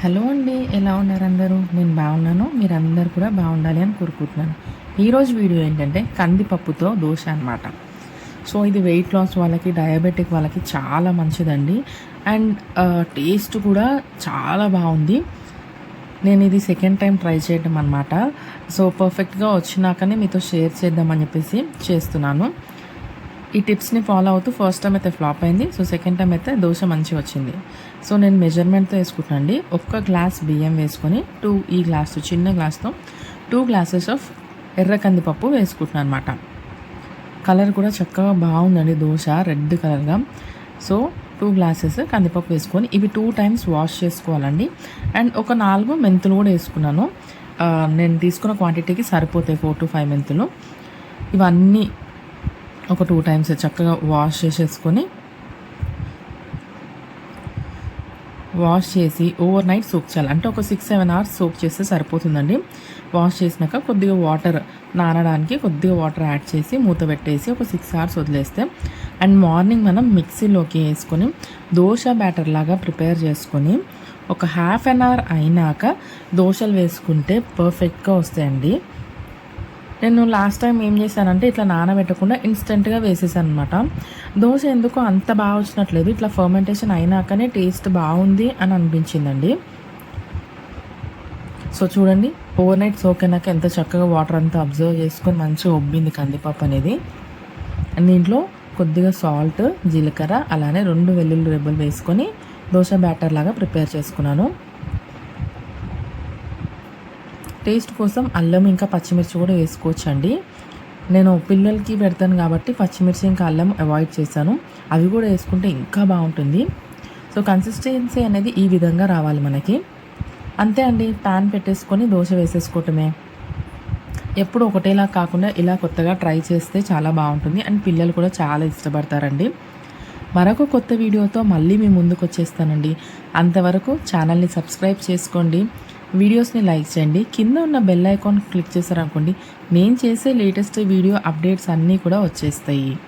Hello అండి ఎలా ఉన్నారు అందరూ? నేను బాగున్నాను మీరందరూ కూడా బాగుండాలి అని కోరుకుంటున్నాను. ఈరోజు వీడియో ఏంటంటే కందిపప్పుతో దోశ అనమాట సో ఇది వెయిట్ లాస్ వాళ్ళకి డయాబెటిక్ వాళ్ళకి చాలా మంచిదండి. అండ్ టేస్ట్ కూడా చాలా బాగుంది. నేను ఇది సెకండ్ టైం ట్రై చేయడం అనమాట సో పర్ఫెక్ట్గా వచ్చినాకనే మీతో షేర్ చేద్దామని చెప్పేసి చేస్తున్నాను. ఈ టిప్స్ని ఫాలో అవుతూ ఫస్ట్ టైం అయితే ఫ్లాప్ అయింది. సో సెకండ్ టైం అయితే దోశ మంచిగా వచ్చింది. సో నేను మెజర్మెంట్తో వేసుకుంటున్నాను అండి ఒక్క గ్లాస్ బియ్యం వేసుకొని టూ ఈ గ్లాస్ చిన్న గ్లాస్తో టూ గ్లాసెస్ ఆఫ్ ఎర్ర కందిపప్పు వేసుకుంటున్నాను అనమాట కలర్ కూడా చక్కగా బాగుందండి దోశ రెడ్ కలర్గా సో టూ గ్లాసెస్ కందిపప్పు వేసుకొని ఇవి టూ టైమ్స్ వాష్ చేసుకోవాలండి. అండ్ ఒక నాలుగు మెంతులు కూడా వేసుకున్నాను. నేను తీసుకున్న క్వాంటిటీకి సరిపోతాయి ఫోర్ టు ఫైవ్ మెంతులు. ఇవన్నీ ఒక టూ టైమ్స్ చక్కగా వాష్ చేసేసుకొని వాష్ చేసి ఓవర్ నైట్ సోక్ చేయాలి. అంటే ఒక సిక్స్ సెవెన్ అవర్స్ సోక్ చేస్తే సరిపోతుందండి. వాష్ చేసినాక కొద్దిగా వాటర్ నానడానికి కొద్దిగా వాటర్ యాడ్ చేసి మూత పెట్టేసి ఒక సిక్స్ అవర్స్ వదిలేస్తే అండ్ మార్నింగ్ మనం మిక్సీలోకి వేసుకొని దోశ బ్యాటర్ లాగా ప్రిపేర్ చేసుకొని ఒక హాఫ్ అన్ అవర్ అయినాక దోశలు వేసుకుంటే పర్ఫెక్ట్గా వస్తాయండి. నేను లాస్ట్ టైం ఏం చేశానంటే ఇట్లా నానబెట్టకుండా ఇన్స్టెంట్గా వేసేసాను అనమాట దోశ ఎందుకో అంత బాగా వచ్చినట్లేదు. ఇట్లా ఫర్మెంటేషన్ అయినాకనే టేస్ట్ బాగుంది అని అనిపించిందండి. సో చూడండి ఓవర్ నైట్ సోక్ అయినాక ఎంత చక్కగా వాటర్ అంతా అబ్జర్వ్ చేసుకొని మంచిగా ఒబ్బింది కందిపప్పు అనేది. దీంట్లో కొద్దిగా సాల్ట్ జీలకర్ర అలానే రెండు వెల్లుల్లి రెబ్బలు వేసుకొని దోశ బ్యాటర్ లాగా ప్రిపేర్ చేసుకున్నాను. టేస్ట్ కోసం అల్లం ఇంకా పచ్చిమిర్చి కూడా వేసుకోవచ్చండి. నేను పిల్లలకి పెడతాను కాబట్టి పచ్చిమిర్చి ఇంకా అల్లం అవాయిడ్ చేశాను. అవి కూడా వేసుకుంటే ఇంకా బాగుంటుంది. సో కన్సిస్టెన్సీ అనేది ఈ విధంగా రావాలి మనకి. అంతే అండి ప్యాన్ పెట్టేసుకొని దోశ వేసేసుకోవటమే. ఎప్పుడు ఒకటేలా కాకుండా ఇలా కొత్తగా ట్రై చేస్తే చాలా బాగుంటుంది అండ్ పిల్లలు కూడా చాలా ఇష్టపడతారండి. మరొక కొత్త వీడియోతో మళ్ళీ మీ ముందుకు వచ్చేస్తానండి. అంతవరకు ఛానల్ని సబ్స్క్రైబ్ చేసుకోండి. వీడియోస్ని లైక్ చేయండి. కింద ఉన్న బెల్ ఐకాన్ క్లిక్ చేశారనుకోండి నేను చేసే లేటెస్ట్ వీడియో అప్డేట్స్ అన్నీ కూడా వచ్చేస్తాయి.